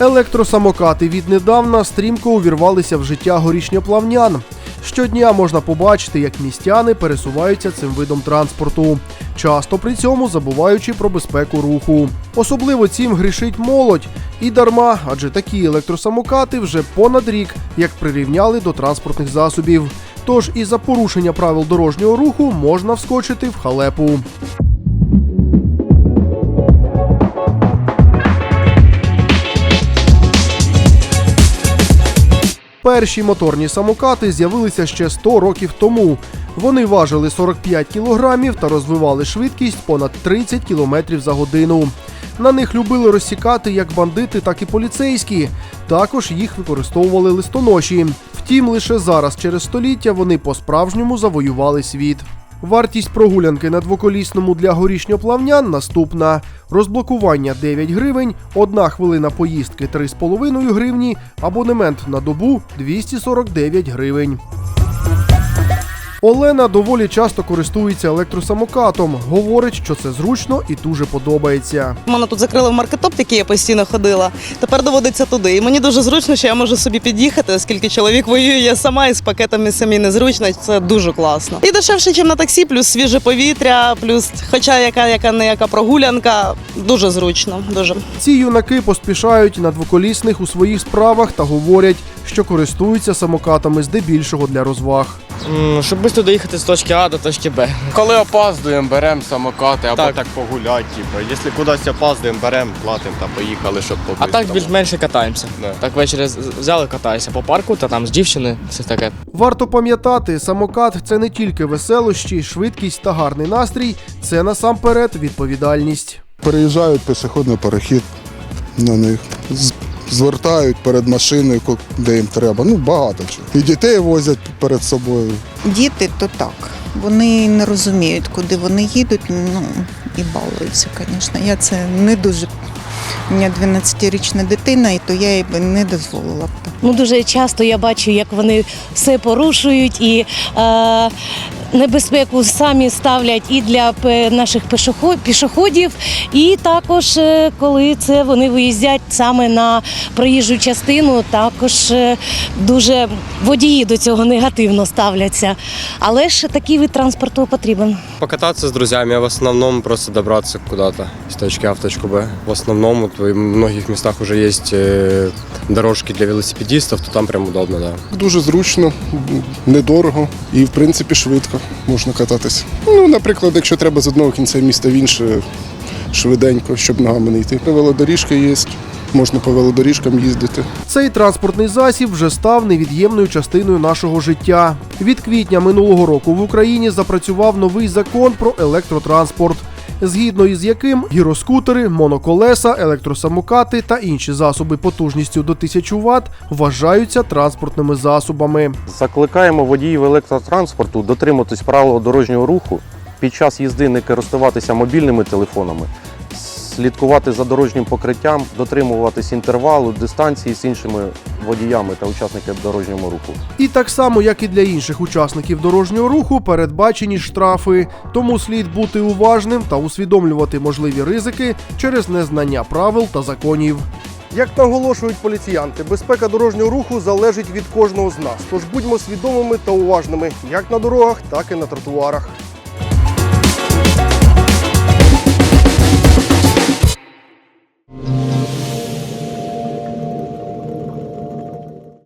Електросамокати віднедавна стрімко увірвалися в життя горішньоплавнян. Щодня можна побачити, як містяни пересуваються цим видом транспорту, часто при цьому забуваючи про безпеку руху. Особливо цим грішить молодь. І дарма, адже такі електросамокати вже понад рік як прирівняли до транспортних засобів. Тож і за порушення правил дорожнього руху можна вскочити в халепу. Перші моторні самокати з'явилися ще 100 років тому. Вони важили 45 кілограмів та розвивали швидкість понад 30 кілометрів за годину. На них любили розсікати як бандити, так і поліцейські. Також їх використовували листоноші. Втім, лише зараз, через століття, вони по-справжньому завоювали світ. Вартість прогулянки на двоколісному для горішньоплавнян наступна: розблокування 9 гривень, одна хвилина поїздки 3,5 гривні, абонемент на добу 249 гривень. Олена доволі часто користується електросамокатом. Говорить, що це зручно і дуже подобається. Мене тут закрили в маркетоп, який я постійно ходила. Тепер доводиться туди. І мені дуже зручно, що я можу собі під'їхати, оскільки чоловік воює я сама і з пакетами самі незручно. Це дуже класно. І дешевше, ніж на таксі, плюс свіже повітря, плюс, хоча яка яка не яка прогулянка, дуже зручно. Дуже. Ці юнаки поспішають на двоколісних у своїх справах та говорять, що користуються самокатами здебільшого для розваг. Щоб швидко доїхати з точки А до точки Б. Коли опаздуємо, беремо самокати або Так. так, погуляти. Типу. Якщо кудись опаздуємо, беремо, платимо та поїхали, щоб А так більш-менше катаємося. Да. Так ввечері взяли, катаюся по парку, та там з дівчини, все таке. Варто пам'ятати, самокат це не тільки веселощі, швидкість та гарний настрій, це насамперед відповідальність. переїжджають пішохідний перехід на них. Звертають перед машиною, де їм треба. Ну, багато чого. І дітей возять перед собою. Діти то так. Вони не розуміють, куди вони їдуть, ну і балуються, звісно. Я це не дуже. У мене 12-річна дитина, і то я їй би не дозволила б. Ну дуже часто я бачу, як вони все порушують і е, небезпеку самі ставлять і для наших пішохо- пішоходів, і також е, коли це вони виїздять саме на проїжджу частину, також е, дуже водії до цього негативно ставляться. Але ж такий вид транспорту потрібен. Покататься с друзьями, а в основном просто добраться куда-то с точки А в точку Б. В основном вот в многих местах уже есть э, дорожки для велосипедистов, то там прям удобно, да. Дуже зручно, недорого і, в принципі, швидко можна кататися. Ну, наприклад, якщо треба з одного кінця міста в інше, швиденько, щоб ногами не йти. Велодоріжки є, можна по велодоріжкам їздити. Цей транспортний засіб вже став невід'ємною частиною нашого життя. Від квітня минулого року в Україні запрацював новий закон про електротранспорт, згідно із яким гіроскутери, моноколеса, електросамокати та інші засоби потужністю до 1000 Вт вважаються транспортними засобами. Закликаємо водіїв електротранспорту дотримуватись правил дорожнього руху під час їзди не користуватися мобільними телефонами, слідкувати за дорожнім покриттям, дотримуватись інтервалу, дистанції з іншими водіями та учасниками дорожнього руху. І так само, як і для інших учасників дорожнього руху, передбачені штрафи. Тому слід бути уважним та усвідомлювати можливі ризики через незнання правил та законів. Як наголошують поліціянти, безпека дорожнього руху залежить від кожного з нас. Тож будьмо свідомими та уважними як на дорогах, так і на тротуарах.